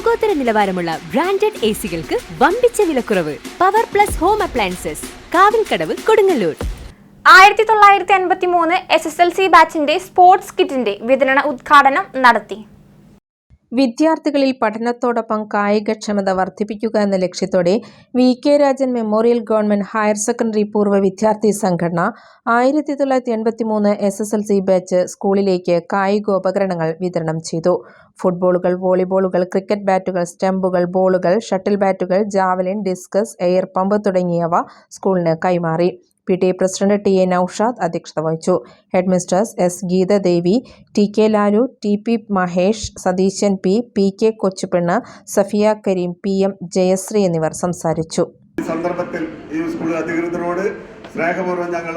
ലോകോത്തര നിലവാരമുള്ള branded A സികൾക്ക് വമ്പിച്ച വിലക്കുറവ്. Power plus home appliances. Kavilkadavu Kodungallur. ആയിരത്തി തൊള്ളായിരത്തി അൻപത്തി മൂന്ന് എസ് എസ് എൽ സി ബാച്ചിന്റെ സ്പോർട്സ് കിറ്റിന്റെ വിതരണ ഉദ്ഘാടനം നടത്തി. വിദ്യാർത്ഥികളിൽ പഠനത്തോടൊപ്പം കായികക്ഷമത വർദ്ധിപ്പിക്കുക എന്ന ലക്ഷ്യത്തോടെ V K Rajan memorial government higher secondary പൂർവ വിദ്യാർത്ഥി സംഘടന ആയിരത്തി തൊള്ളായിരത്തി എൺപത്തി മൂന്ന് S S L C batch സ്കൂളിലേക്ക് കായികോപകരണങ്ങൾ വിതരണം ചെയ്തു. ഫുട്ബോളുകൾ വോളിബോളുകൾ ക്രിക്കറ്റ് ബാറ്റുകൾ സ്റ്റമ്പുകൾ ബോളുകൾ ഷട്ടിൽ ബാറ്റുകൾ ജാവലിൻ ഡിസ്കസ് എയർ പമ്പ് തുടങ്ങിയവ സ്കൂളിന് കൈമാറി. P T A president T A Noushad അധ്യക്ഷത വഹിച്ചു. Head mistress S Geethadevi T K Lalu T P Mahesh Satheesan P P K Kochupennu Safiya Kareem P M Jayasree എന്നിവർ സംസാരിച്ചു. സന്ദർഭത്തിൽ ഈ school അധികൃതരോട് സ്നേഹപൂർവം ഞങ്ങൾ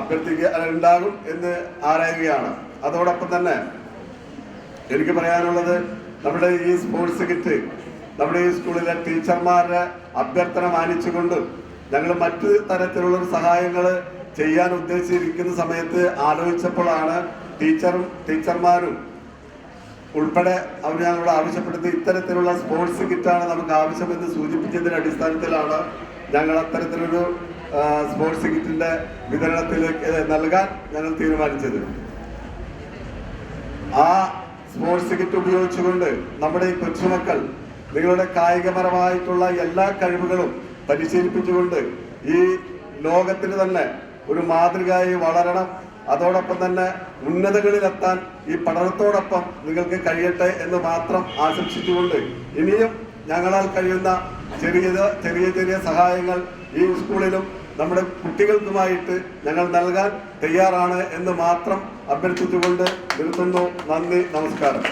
അഭ്യർത്ഥിക്കുണ്ടാകും എന്ന് ആരായുകയാണ്. അതോടൊപ്പം തന്നെ എനിക്ക് പറയാനുള്ളത് നമ്മുടെ ഈ സ്പോർട്സ് കിറ്റ് നമ്മുടെ ഈ സ്കൂളിലെ ടീച്ചർമാരുടെ അഭ്യർത്ഥന മാനിച്ചുകൊണ്ടും ഞങ്ങൾ മറ്റു തരത്തിലുള്ള സഹായങ്ങൾ ചെയ്യാൻ ഉദ്ദേശിച്ചിരിക്കുന്ന സമയത്ത് ആലോചിച്ചപ്പോഴാണ് ടീച്ചറും ടീച്ചർമാരും ഉൾപ്പെടെ അവർ ഞങ്ങളോട് ആവശ്യപ്പെടുന്നത് ഇത്തരത്തിലുള്ള സ്പോർട്സ് കിറ്റാണ് നമുക്ക് ആവശ്യമെന്ന് സൂചിപ്പിച്ചതിന്റെ അടിസ്ഥാനത്തിലാണ് ഞങ്ങൾ അത്തരത്തിലൊരു സ്പോർട്സ് കിറ്റിന്റെ വിതരണത്തിലേക്ക് നൽകാൻ ഞങ്ങൾ തീരുമാനിച്ചത്. ആ സ്പോർട്സ് കിറ്റ് ഉപയോഗിച്ചുകൊണ്ട് നമ്മുടെ ഈ കൊച്ചുമക്കൾ നിങ്ങളുടെ കായികപരമായിട്ടുള്ള എല്ലാ കഴിവുകളും പരിശീലിപ്പിച്ചുകൊണ്ട് ഈ ലോകത്തിന് തന്നെ ഒരു മാതൃകയായി വളരണം. അതോടൊപ്പം തന്നെ ഉന്നതകളിലെത്താൻ ഈ പഠനത്തോടൊപ്പം നിങ്ങൾക്ക് കഴിയട്ടെ എന്ന് മാത്രം ആശംസിച്ചുകൊണ്ട് ഇനിയും ഞങ്ങളാൽ കഴിയുന്ന ചെറിയ ചെറിയ ചെറിയ സഹായങ്ങൾ ഈ സ്കൂളിലും നമ്മുടെ കുട്ടികൾക്കുമായിട്ട് ഞങ്ങൾ നൽകാൻ തയ്യാറാണ് എന്ന് മാത്രം അഭ്യർത്ഥിച്ചുകൊണ്ട് നിർത്തുന്നു. നന്ദി നമസ്കാരം.